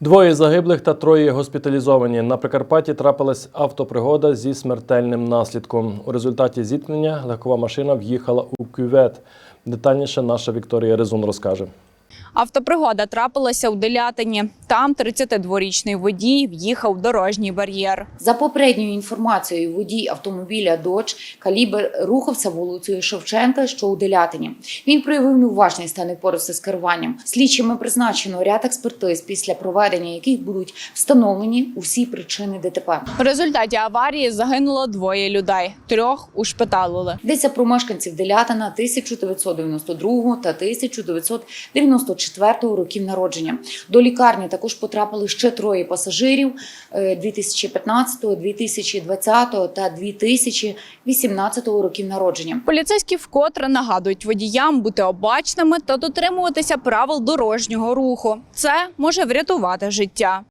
Двоє загиблих та троє госпіталізовані. На Прикарпатті трапилась автопригода зі смертельним наслідком. У результаті зіткнення легкова машина в'їхала у кювет. Детальніше наша Вікторія Резун розкаже. Автопригода трапилася у Делятині. Там 32-річний водій в'їхав в дорожній бар'єр. За попередньою інформацією, водій автомобіля Dodge Калібр рухався вулицею Шевченка, що у Делятині. Він проявив неуважність та не впорався з керуванням. Слідчими призначено ряд експертиз, після проведення яких будуть встановлені усі причини ДТП. В результаті аварії загинуло двоє людей. Трьох ушпиталили. Йдеться про мешканців Делятина 1992 та 1994 років народження. До лікарні також потрапили ще троє пасажирів е, 2015, 2020 та 2018 років народження. Поліцейські вкотре нагадують водіям бути обачними та дотримуватися правил дорожнього руху. Це може врятувати життя.